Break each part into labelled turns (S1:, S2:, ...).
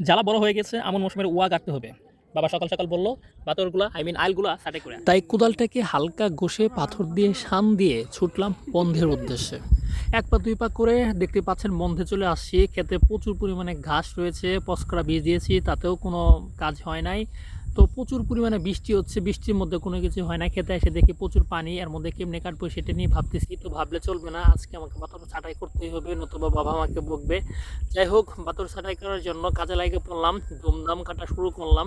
S1: জ্বালা বড় হয়ে গেছে, এমন মৌসুমের ওয়া কাটতে হবে। বাবা সকাল সকাল বলল পাথরগুলা আই মিন আইলগুলা সাটে করে তাই কোদালটাকে হালকা ঘষে পাথর দিয়ে শান দিয়ে ছুটলাম বন্ধের উদ্দেশ্যে। এক পা, দুই পা করে দেখতে পাচ্ছেন বন্ধে চলে আসছি। খেতে প্রচুর পরিমাণে ঘাস রয়েছে পস্করা বীজ দিয়েছি, তাতেও কোনো কাজ হয় নাই। তো প্রচুর পরিমাণে বৃষ্টি হচ্ছে, বৃষ্টির মধ্যে কোনো কিছু হয় না, খেতে এসে দেখি প্রচুর পানি, এর মধ্যে কেমনে কাটবো সেটা নিয়ে ভাবতেছি, তো ভাবলে চলবে না, আজকে আমাকে বাতর ছাটাই করতেই হবে, নতুবা বাবা আমাকে বকবে। যাই হোক, বাতর ছাটাই করার জন্য কাজে লাগিয়ে পড়লাম, ধুমধাম কাটা শুরু করলাম।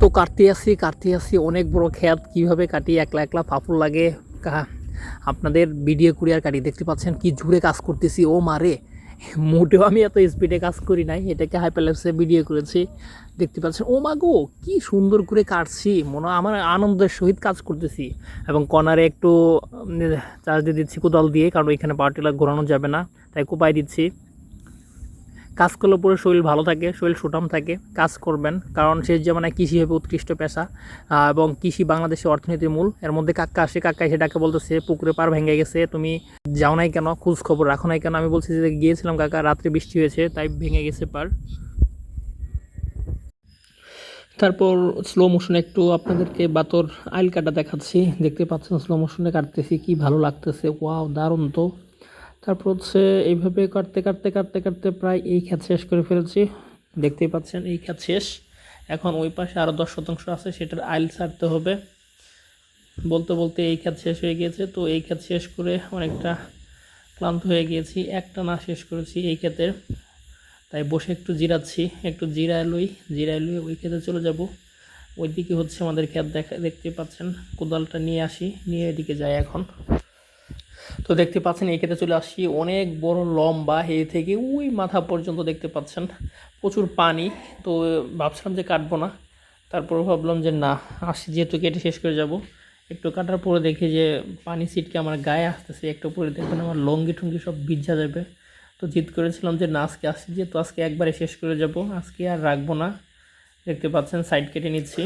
S1: তো কাটতে আসি কাটতে আসি, অনেক বড় খেত, কীভাবে কাটি, একলা একলা ফাফুর লাগে আপনাদের ভিডিও কুরিয়ার কাটি, দেখতে পাচ্ছেন কি জুড়ে কাজ করতেছি, ও মারে মোটেও আমি এত স্পিডে কাজ করি নাই, এটাকে হাইপারল্যাপসে ভিডিও করেছি, দেখতে পাচ্ছেন, ও মা গো, কি সুন্দর করে কাটছি, মনে আমার আনন্দের সহিত কাজ করতেছি। এবং কর্নারে একটু চার্জ দিয়ে দিচ্ছি কোদাল দিয়ে, কারণ ওইখানে পাওয়ার টিলার ঘোরানো যাবে না, তাই কোপায় দিচ্ছি। কাজ করলে পরে শরীর ভালো থাকে, শরীর সুঠাম থাকে, কাজ করবেন। কারণ শেষ জামানায় কৃষি হবে উৎকৃষ্ট পেশা এবং কৃষি বাংলাদেশের অর্থনীতির মূল। এর মধ্যে কাক্কা আসে, কাক্কা এসে ডাকে, বলতেছে, পুকুরে পার ভেঙে গেছে, তুমি যাও নাই কেন? খোঁজ খবর রাখো নাই কেন? আমি বলছি যে, গিয়েছিলাম কাকা, রাত্রে বৃষ্টি হয়েছে, তাই ভেঙে গেছে পার। তারপর স্লো মোশনে একটু আপনাদেরকে বাতর আইল কাটা দেখাচ্ছি। দেখতে পাচ্ছেন স্লো মোশনে কাটতেছি, কি ভালো লাগতেছে। ওয়াও দারুণ তো। তারপর হচ্ছে এইভাবে কাটতে কাটতে কাটতে কাটতে প্রায় এই ক্ষেত শেষ করে ফেলেছি। দেখতেই পাচ্ছেন, এই ক্ষেত শেষ। এখন ওই পাশে আরও দশ শতাংশ আছে, সেটার আইল ছাড়তে হবে। বলতে বলতে এই ক্ষেত শেষ হয়ে গিয়েছে। তো এই ক্ষেত শেষ করে অনেকটা ক্লান্ত হয়ে গিয়েছি। একটা না শেষ করেছি এই ক্ষেতের তাই বসে একটু জিরাচ্ছি, একটু জিরায় লই জিরায় লই ওই ক্ষেতে চলে যাব। ওইদিকে হচ্ছে আমাদের ক্ষেত দেখা, দেখতে পাচ্ছেন, কোদালটা নিয়ে আসি, নিয়ে এদিকে যাই এখন। তো দেখতে পাচ্ছেন, এই ক্ষেতে চলে আসছি। অনেক বড় লম্বা হে থেকে ওই মাথা পর্যন্ত দেখতে পাচ্ছেন, প্রচুর পানি। তো ভাবছিলাম যে কাটবো না, তারপর ভাবলাম যে না আসি যেহেতু কেটে শেষ করে যাব। একটু কাটার পরে দেখি যে পানি ছিটকে আমার গায়ে আসতেছে, একটু পরে দেখবেন আমার লঙ্গি ঠুঙ্গি সব ভিজা যাবে। তো জিদ করেছিলাম যে না, আজকে আসছি, যেহেতু আজকে একবারে শেষ করে যাব, আজকে আর রাখব না। দেখতে পাচ্ছেন সাইড কেটে নিচ্ছি।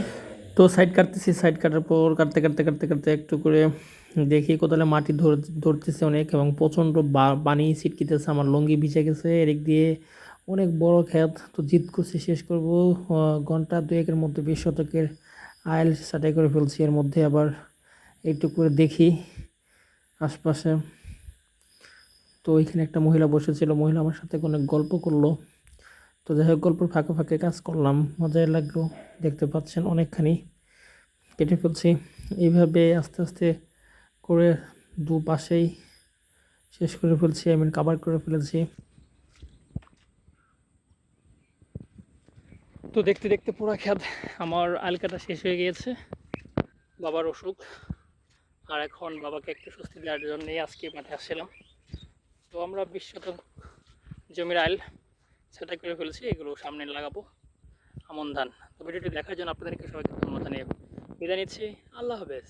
S1: তো সাইড কাটতেছি সাইড কাটার পর কাটতে কাটতে কাটতে কাটতে একটু করে দেখি কোথাও মাটি ধর ধরতেছে অনেক এবং প্রচণ্ড পানি ছিটকিতেছে, আমার লঙ্গি ভিজে গেছে, এদিক দিয়ে অনেক বড় ক্ষেত। তো জিদ করছি, শেষ করব ঘণ্টা দুয়েকের মধ্যে, বিশ শতকের আইল সাটাই করে ফেলছি, এর মধ্যে আবার একটু করে দেখি আশপাশে। তো ওইখানে একটা মহিলা বসেছিল, মহিলা আমার সাথে অনেক গল্প করল। তো যাই হোক গল্পের ফাঁকে ফাঁকে কাজ করলাম, মজাই লাগল, দেখতে পাচ্ছেন অনেকখানি কেটে ফেলছি। এইভাবে আস্তে আস্তে করে দুপাশেই শেষ করে ফেলছি আই মিন কাভার করে ফেলেছি। তো দেখতে দেখতে পুরো খেত, আমার আলকাটা শেষ হয়ে গিয়েছে, বাবার অসুখ। আর এখন বাবাকে একটু স্বস্তি দেওয়ার জন্যই আজকে মাঠে আসছিলাম। তো আমরা বিশ শতক জমির আইল। সেটা করে ফেলেছি, এগুলো সামনে লাগাবো। আমন ধান। তো ভিডিওটি দেখার জন্য আপনাদেরকে সবাইকে ধন্যবাদ জানিয়ে বিদায় নিচ্ছি। আল্লাহ হাফেজ।